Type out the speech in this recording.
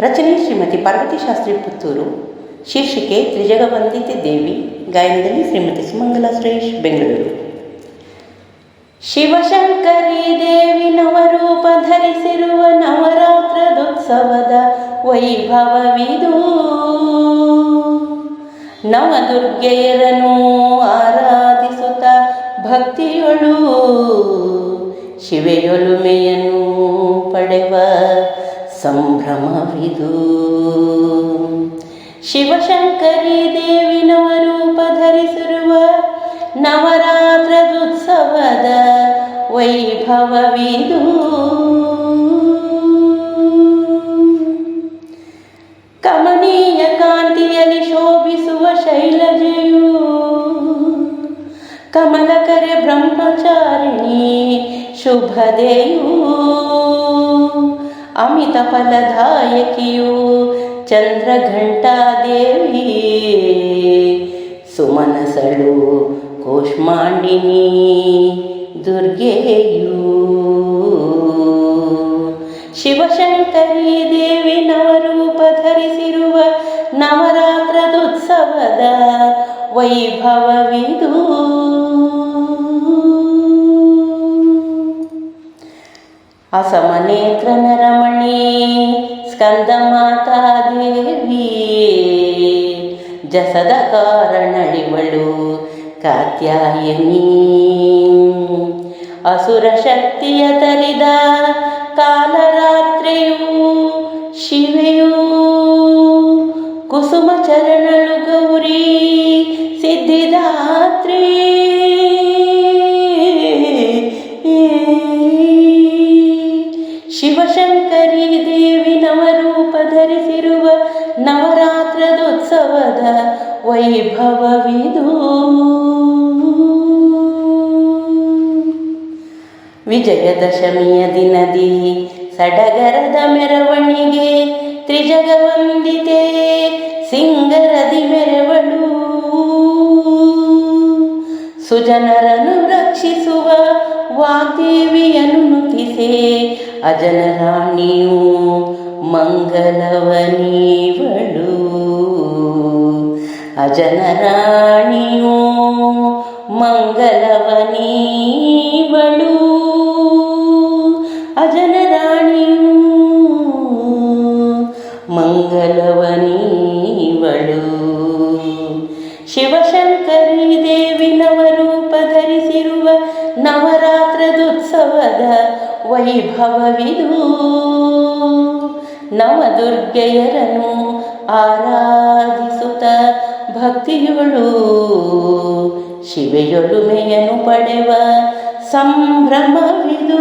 ರಚನೆ ಶ್ರೀಮತಿ ಪಾರ್ವತಿ ಶಾಸ್ತ್ರಿ ಪುತ್ತೂರು. ಶೀರ್ಷಿಕೆ ತ್ರಿಜಗವಂದಿತೆ ದೇವಿ. ಗಾಯನದಲ್ಲಿ ಶ್ರೀಮತಿ ಸುಮಂಗಲ ಸುರೇಶ್, ಬೆಂಗಳೂರು. ಶಿವಶಂಕರಿ ದೇವಿ ನವರೂಪ ಧರಿಸಿರುವ ನವರಾತ್ರದೋತ್ಸವದ ವೈಭವವಿದು. ನವದುರ್ಗೆಯರನ್ನು ಆರಾಧಿಸುತ್ತ ಭಕ್ತಿಯೊಳು. ಶಿವೆಯೊಲುಮೆಯನ್ನು ಪಡೆವ ಸಂಭ್ರಮವಿದು. ಶಿವಶಂಕರಿ ದೇವಿ ನವರೂಪ ಧರಿಸಿರುವ ನವರಾತ್ರದುತ್ಸವದ ವೈಭವವಿದು. ಕಮನೀಯ ಕಾಂತಿಯಲ್ಲಿ ಶೋಭಿಸುವ ಶೈಲಜೆಯು ಕಮಲಕರೆ ಬ್ರಹ್ಮಚಾರಿಣಿ ಶುಭದೆಯು. ಅಮಿತ ಫಲದಾಯಕಿಯು ಚಂದ್ರಘಂಟಾದೇವಿ. ಸುಮನಸಳು ಕೋಷ್ಮಾಂಡಿನಿ ದುರ್ಗೆಯು. ಶಿವಶಂಕರಿ ದೇವಿ ನವರೂಪ ಧರಿಸಿರುವ ನವರಾತ್ರೋತ್ಸವದ ವೈಭವವಿದು. ಅಸಮನೇತ್ರ ನರಮಣಿ ಸ್ಕಂದ ಮಾತಾ ದೇವಿ ಜಸದ ಕಾರಣಳಿವಳು, ಕಾತ್ಯಾಯನಿ. ಅಸುರ ಶಕ್ತಿಯ ತರಿದ ಕಾಲರಾತ್ರಿಯು ಶಿವೆಯು. ಕುಸುಮ ಚರಣಳು ಗೌರಿ, ಸಿದ್ಧಿದಾತ್ರಿ. ಶಿವಶಂಕರಿ ದೇವಿ ನವರೂಪ ಧರಿಸಿರುವ ನವರಾತ್ರದೋತ್ಸವದ ವೈಭವವಿದು. ವಿಜಯದಶಮಿಯ ದಿನದಿ ಸಡಗರದ ಮೆರವಣಿಗೆ ತ್ರಿಜಗವಂದಿತೆ ಸಿಂಗರದಿ ಮೆರವಳು ಸುಜನರನ್ನು ರಕ್ಷಿಸುವ ವಾಗ್ದೇವಿಯನ್ನು ನುತಿಸೆ ಅಜನರಾಣಿಯು ಮಂಗಲವನೀವಳು. ಅಜನರಾಣಿಯು ಮಂಗಲವನೀವಳು. ಅಜನರಾಣಿಯು ಮಂಗಲವನೀವಳು. ಶಿವಶಂಕರಿ ದೇವಿ ನವರೂಪ ಧರಿಸಿರುವ ನವರಾತ್ರೋತ್ಸವದ ವೈಭವವಿದು ನವದುರ್ಗೆಯರನು ಆರಾಧಿಸುತ್ತ ಭಕ್ತಿಯೊಳು ಶಿವೆಯೊಳುಮೆಯನ್ನು ಪಡೆವ ಸಂಭ್ರಮವಿದು.